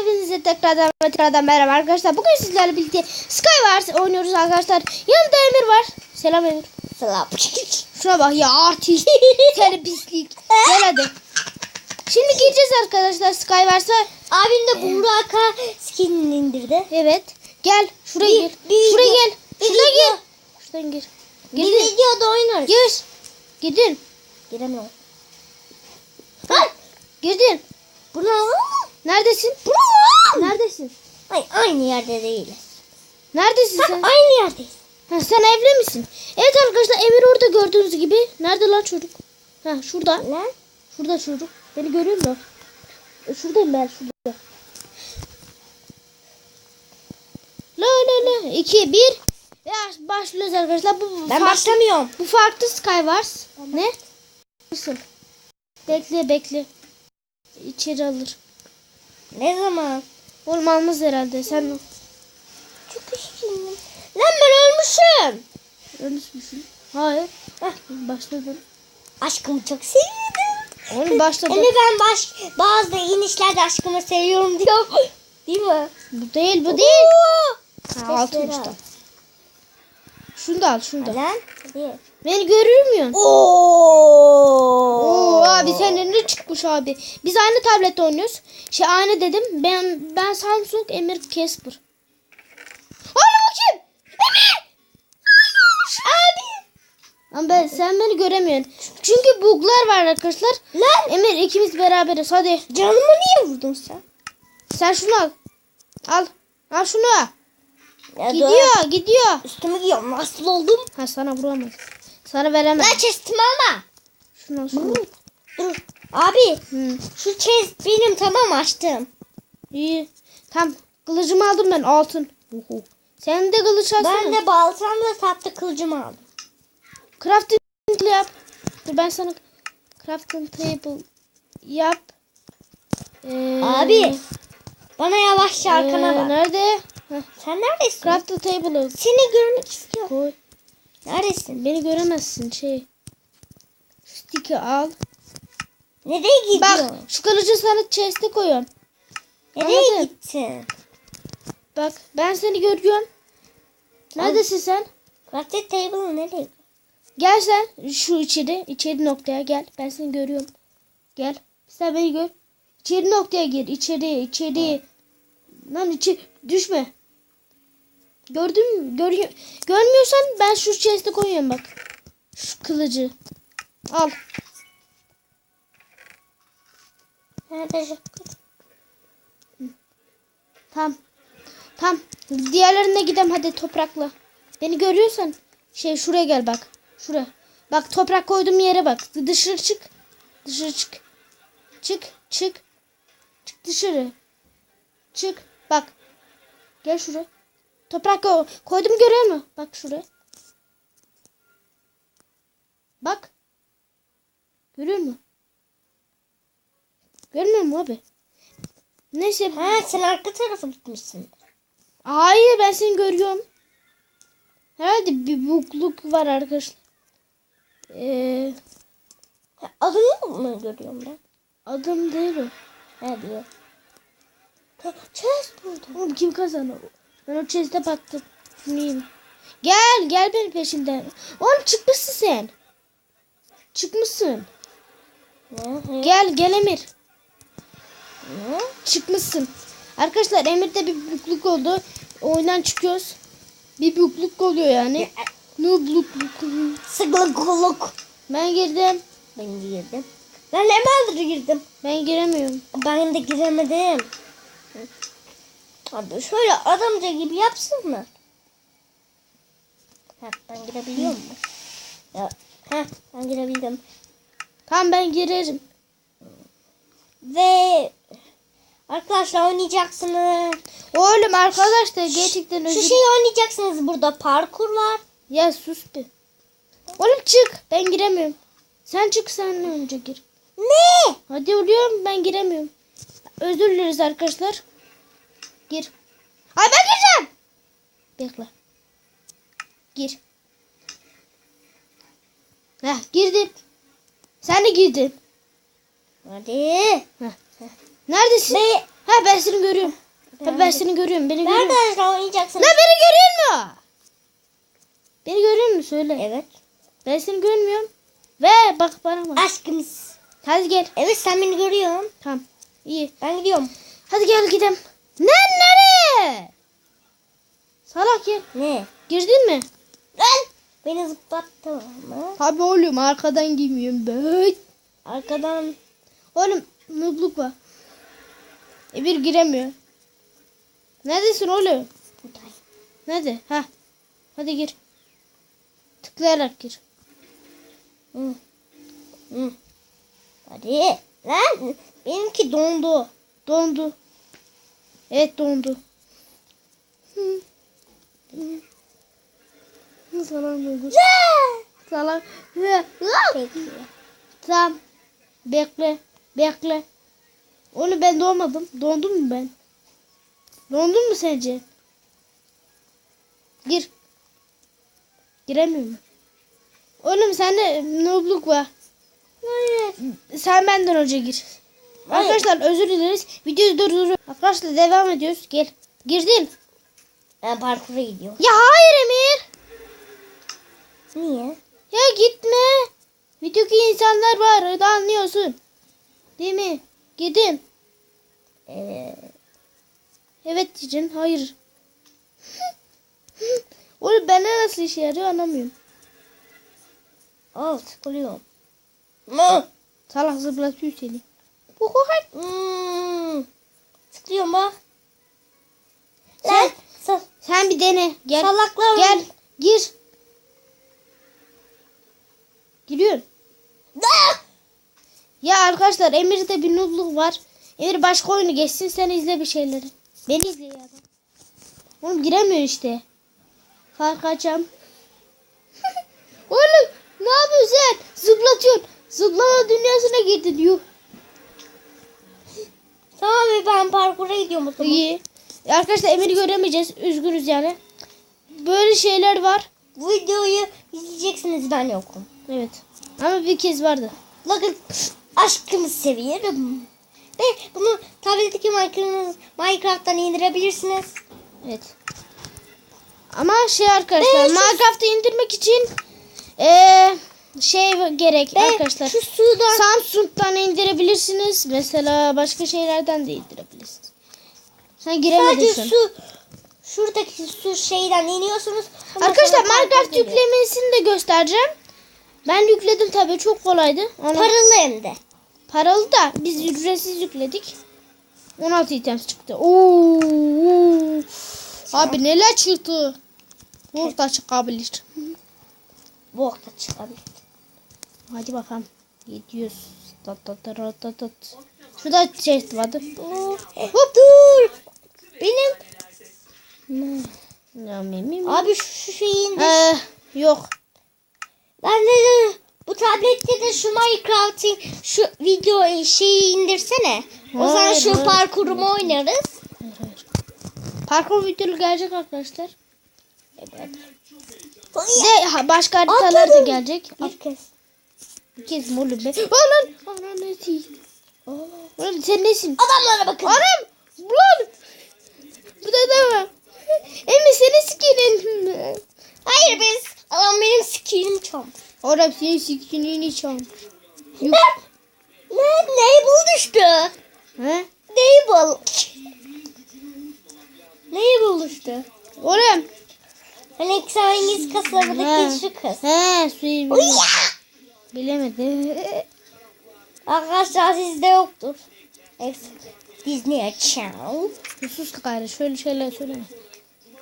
Hepinize tekrardan ve tekrardan merhaba arkadaşlar. Bugün sizlerle birlikte Skywars oynuyoruz arkadaşlar. Yanımda Emir var. Selam Emir. Selam. Şuna bak ya artist. Seni pislik. Gel hadi. Şimdi gireceğiz arkadaşlar Skywars'a. Abim de Burak'a skinini indirdi. Evet. Gel. Şuraya Bir- gir. bir Şuraya gel. bir Şuraya gir. Şuradan gir. Bir Girdin. videoda oynarız. Gir. Girdin. Giremiyorum. Ha. Girdin. Bu ne lan? Neredesin? Bu ne lan? Neredesin? Ay, aynı yerde değiliz. Neredesin Ha, sen? aynı yerdeyiz. Ha, sen evli misin? Evet arkadaşlar Emir orada gördüğünüz gibi. Nerede lan çocuk? Ha şurada. Lan. Şurada çocuk. Beni görüyor musun? Şuradayım ben şurada. La la la. 2 1 ve başlıyoruz arkadaşlar. Bu Ben farklı- başlamıyorum. Bu farklı Skywars. Ne? Nasıl? Bekle bekle. İçeri alır. Ne zaman? Oğlum almaz herhalde. Sen Çok üzgünüm. Lan ben ölmüşüm. ölmüşsün. Hayır. Heh, başladım. Aşkımı çok seviyorum. Oğlum başladı. Hani ben baş, bazı inişlerde aşkımı seviyorum diyor. Değil mi? Bu değil bu değil. Ha, altın Sesleri işte. al. Şunu da al şunu da. Lan. Hadi. Beni görür müsün? Oo. Oo abi senin ne çıkmış abi. Biz aynı tablette oynuyoruz. Şey aynı dedim. Ben ben Samsung Emir Casper. Bu kim? Emir! Abi. Ama ben, sen beni göremiyorsun. Çünkü buglar var arkadaşlar. Lan. Emir ikimiz beraberiz hadi. Canımı niye vurdun sen? Sen şunu al. Al. Al şunu. Ya dur. Gidiyor gidiyor. Üstümü giyiyorum. Nasıl oldum? Ha sana vuramaz. Sana veremem. Lan chestimi alma. Şunu. Dur. Abi. Hı. Şu chest benim tamam açtım. İyi. Tam kılıcımı aldım ben altın. Uhu. Sen de kılıç alsana. Ben de baltamla tatlı kılıcımı aldım. Crafting table yap. Dur ben sana crafting table yap. Ee, Abi. Bana yavaşça arkana ee, bak. Nerede? Heh, Sen neredesin? crafting table'ı Seni görmek istiyorum. koy. Neredesin? Beni göremezsin şey. Stick'i al. Nereye gidiyorsun? Bak şu kılıcı sana chest'e koyuyorum. Nereye anladın. gittin? Bak ben seni görüyorum. Neredesin sen? Crafted table nereye? Gel sen şu içeri, içeri noktaya gel. Ben seni görüyorum. Gel. Sen beni gör. İçeri noktaya gir. İçeri, içeri. Lan içi düşme. Gördün mü? Görüyor. Görmüyorsan ben şu chest'e koyuyorum bak. Şu kılıcı. Al. Nerede? Tam. Tam. Diğerlerine gidelim hadi toprakla. Beni görüyorsan şey şuraya gel bak. Şuraya. Bak toprak koyduğum yere bak. Dışarı çık. Dışarı çık. Çık. Çık. Çık dışarı. Çık. Bak. Gel şuraya. Toprak koy. koydum görüyor musun? Bak şuraya. Bak. Görüyor musun? Görmüyor musun abi? Neyse. Ha sen arka tarafa gitmişsin. Hayır ben seni görüyorum. Herhalde bir bukluk var arkadaşlar. Ee, Adını mı görüyorum ben? adım değil o. Ne diyor? Chest buldum. Oğlum kim kazanır? Ben o baktım. Neyim? Gel gel benim peşimden. Oğlum çıkmışsın sen. Çıkmışsın. Ne? Gel gel Emir. Ne? Çıkmışsın. Arkadaşlar Emir'de bir bukluk oldu. Oyundan çıkıyoruz. Bir bukluk oluyor yani. Ne bukluk? Sıklık kuluk. Ben girdim. Ben girdim. Ben hemen girdim. Ben giremiyorum. Ben de giremedim. Abi şöyle adamca gibi yapsın mı? Ha, ben girebiliyor muyum? Ya, ha, ben girebildim. Tamam ben girerim. Ve arkadaşlar oynayacaksınız. Oğlum arkadaşlar gerçekten Şu özür şeyi oynayacaksınız burada parkur var. Ya sus bir. Oğlum çık. Ben giremiyorum. Sen çık sen önce gir. Ne? Hadi oluyorum ben giremiyorum. Özür dileriz arkadaşlar. Gir. Ay ben gireceğim. Bekle. Gir. Heh girdim. Sen de girdin. Hadi. Heh. Neredesin? Ve Ha ben seni görüyorum. Ha ben seni görüyorum. Beni görüyor musun? Nerede oynayacaksın? Lan beni görüyor musun? Beni görüyor musun söyle. Evet. Ben seni görmüyorum. Ve bak bana bak. Aşkımız. Hadi gel. Evet sen beni görüyorsun. Tamam. İyi. Ben gidiyorum. Hadi gel gidelim. Ne nereye? Salak gel. Ne? Girdin mi? Lan! Beni zıplattı mı? Tabii oğlum arkadan girmiyorum ben. Arkadan Oğlum nubluk var. E bir giremiyor. Neredesin oğlum? buradayım. Nerede? Ha. Hadi gir. Tıklayarak gir. Hı. Hı. Hadi. Lan benimki dondu. Dondu. Evet dondu. Hı. Hı. Hı, Salak oldu. Salak. Hı. Peki. Tamam. Bekle. Bekle. Onu ben doğmadım. Dondum mu ben? Dondum mu sence? Gir. Giremiyor mu? Oğlum sende noobluk var. Hayır. Sen benden önce gir. Hayır. Arkadaşlar özür dileriz. Videoyu durduruyor. Arkadaşlar devam ediyoruz. Gel. Girdin. Ben parkura gidiyorum. Ya hayır Emir. Niye? Ya gitme. Videodaki insanlar var. Da anlıyorsun. Değil mi? Gidin. Evet. Evet diyeceksin. Hayır. Oğlum bana nasıl işe yarıyor anlamıyorum. Al sıkılıyorum. Salak zıplatıyor seni. Bu kokar. Hmm. Sıkılıyorum bak. Lan. Sal Sen bir dene. Gel. salaklar. Gel. Gir. Giriyorsun. Ya arkadaşlar Emir'de bir noobluk var. Emir başka oyunu geçsin sen izle bir şeyleri. Beni izle ya. Oğlum giremiyor işte. Fark açam. Oğlum ne yapıyorsun sen? Zıplatıyorsun. Zıplama dünyasına girdin diyor. Tamam be, ben parkura gidiyorum o zaman. İyi. Arkadaşlar Emir'i göremeyeceğiz. Üzgünüz yani. Böyle şeyler var. Bu videoyu izleyeceksiniz ben yokum. Evet. Ama bir kez vardı. Bakın aşkımı seviyorum. Ve bunu tabletteki Minecraft'tan Minecraft'tan indirebilirsiniz. Evet. Ama şey arkadaşlar Minecraft'ı indirmek için eee şey gerek Ve arkadaşlar. şu sudan Samsung'dan indirebilirsiniz. Mesela başka şeylerden de indirebilirsiniz. Sen giremedin sadece su şuradaki su şeyden iniyorsunuz. Arkadaşlar Minecraft yüklemesini de göstereceğim. Ben yükledim tabii çok kolaydı. Ona Paralı hem de. paralı da biz ücretsiz yükledik. 16 items çıktı. Oo. Abi neler çıktı? Burada çıkabilir. Bu okta çıkabilir. Hadi bakalım. Gidiyoruz. Tat tat tat tat tat. Şurada chest vardı. Hop dur. Benim abi şu, şu şeyi indir. Ee, yok. Ben de bu tablette de şu Minecraft'in şu video şeyi indirsene. O zaman şu parkurumu oynarız. Parkur videolu gelecek arkadaşlar. Evet. De başka haritalar da gelecek. Bir kez. Mi oğlum be? Anan! Anan ne değil? Oğlum sen nesin? Adamlara bakın. Anam! Ulan! Burada da var. Emi seni sikerim. Hayır biz. Adam benim skillimi çaldı. Oğlum senin sikini çalmış. Yok. Lan. Lan Nable düştü. He? Nable. Nable düştü. Oğlum. Hani İngiliz He. kasabındaki şu kız. He suyu Uy ya. bilemedi. Arkadaşlar sizde yoktur. Disney Channel. Sus gayrı şöyle şeyler söyleme.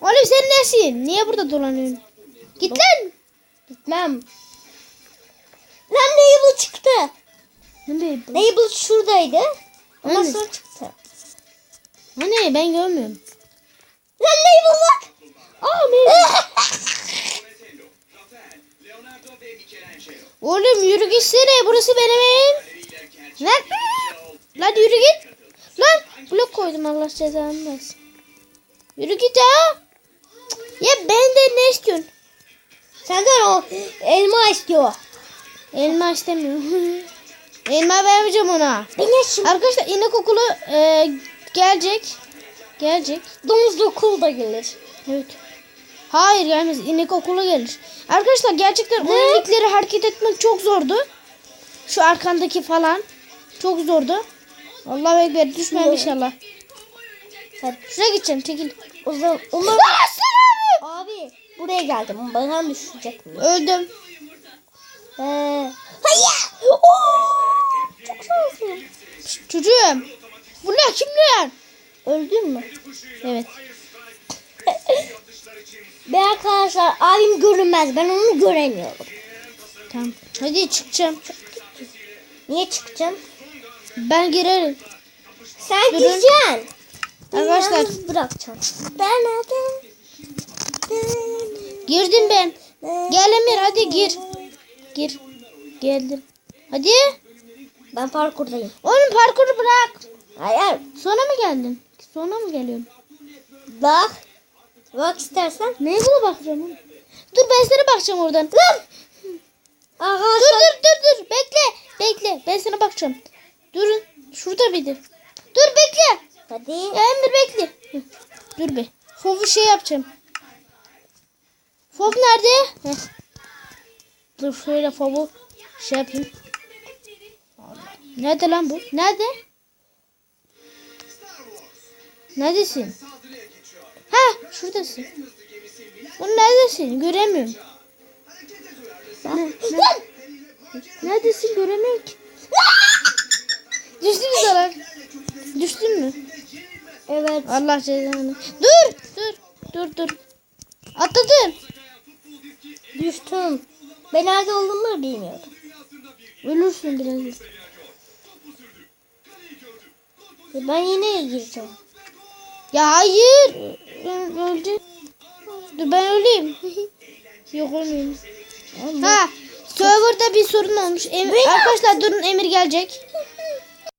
Oğlum sen nesin? Niye burada dolanıyorsun? Git lan. Gitmem. Lan Nable çıktı. Ne be? bu? Nable şuradaydı. Ondan Hani? sonra çıktı. Hani ben görmüyorum. Lan Nable bak. Aa ne? Oğlum yürü gitsene burası benim evim. Lan. Lan yürü git. Lan blok koydum Allah cezanı versin. Yürü git ha. Ya benden ne istiyorsun? Senden o elma istiyor. Elma istemiyorum. Elma vermeyeceğim ona. Ben şimdi Arkadaşlar inek okulu e, gelecek. Gelecek. Domuz da okul da gelir. Evet. Hayır gelmez. İnek okula gelir. Arkadaşlar gerçekten o Ne? inekleri hareket etmek çok zordu. Şu arkandaki falan. Çok zordu. Allahu Ekber düşmem inşallah. Hadi. Şuraya gideceğim çekil. O zaman umarım... Aslanım! Abi buraya geldim. Bana düşecek mi? Öldüm. Ee, hayır. Oo, çok şanslıyım. Çocuğum. Bu ne kimler? Öldün mü? Evet. Ve arkadaşlar abim görünmez. Ben onu göremiyorum. Tamam. Hadi çıkacağım. Niye çıkacağım? Ben girerim. Sen Durun. gireceksin. Arkadaşlar. Yalnız bırakacaksın. Ben nerede? Girdim ben. Gel Emir hadi gir. Gir. Geldim. Hadi. Ben parkurdayım. Oğlum parkuru bırak. Hayır. Sonra mı geldin? Sonra mı geliyorsun? Bak. Bak istersen. Neye buna bakacağım? Dur ben sana bakacağım oradan. Lan. Dur Arkadaşlar. dur dur dur. Bekle. Bekle. Ben sana bakacağım. Durun. Şurada mıydı? Dur bekle. Hadi. Ya Emir bekle. Hı, Dur be. Fovu şey yapacağım. Fov nerede? Heh. Dur şöyle fovu şey yapayım. Nerede lan bu? Nerede? Neredesin? Ha şuradasın. Bu neredesin? Göremiyorum. Ne- ne- Neredesin? Göremiyorum ki. Düştün mü sana? Düştün mü? Evet. Allah cezanı. Dur, dur, dur, dur. Atladın. Düştüm. Ben nerede olduğumu bilmiyorum. Ölürsün birazdan. Ben yine gireceğim. Ya hayır. Öldü. Dur ben öleyim. Yok ölmeyeyim. Ha, serverda bir sorun olmuş. Em- Arkadaşlar durun Emir gelecek.